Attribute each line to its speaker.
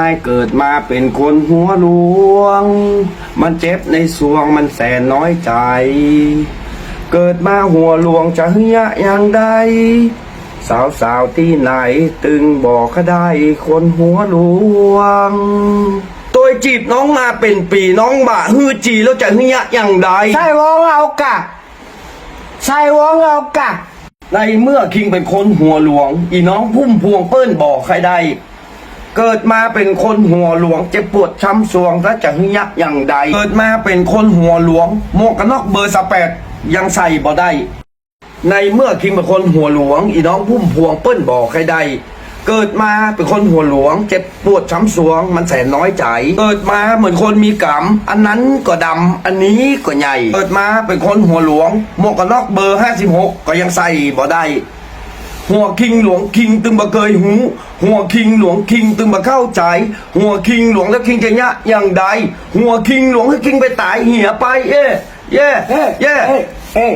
Speaker 1: ได้เกิดมาเป็นคนหัวหลวง มันเจ็บในสวงมันแสนน้อยใจ เกิดมาหัวหลวงจะเฮียอย่างใดสาวสาวๆที่ไหนตึงบอกก็ได้คนหัวหลวง ตัวจีบน้องมาเป็นปีน้องบะฮือจีแล้วจะเฮียอย่างใด
Speaker 2: ใช่วงเอากะใช่วงเอากะ
Speaker 1: ในเมื่อคิงเป็นคนหัวหลวง อีน้องพุ่มพวงเปิ้นบอกใครได้ เกิดมาเป็นคนหัวหลวงเจ็บปวดช้ำสวงและจะหึยักอย่างใด เกิดมาเป็นคนหัวหลวงหมวกกันน็อกเบอร์สแปดยังใส่บ่ได้ ในเมื่อคิงเป็นคนหัวหลวง อีน้องพุ่มพวงเปิ้นบอกใครได้เกิดมาเป็นคนหัวหลวง เจ็บปวดช้ำสวง มันแสนน้อยใจ เกิดมาเหมือนคนมีกรรมอันนั้นก็ดำ อันนี้ก็ใหญ่ เกิดมาเป็นคนหัวหลวงหมวกกันน็อกเบอร์ห้าสิบหกก็ยังใส่บ่ได้ หัวคิงหลวงคิงตึงบะเคยหู หัวคิงหลวงคิงตึงบะเข้าใจ หัวคิงหลวงแล้วคิงจะยะอย่างใด หัวคิงหลวงให้คิงไปตายเหี่ยไปเย่เย่
Speaker 2: เอ้ย
Speaker 1: เย่
Speaker 2: เอ้ยเอ้ย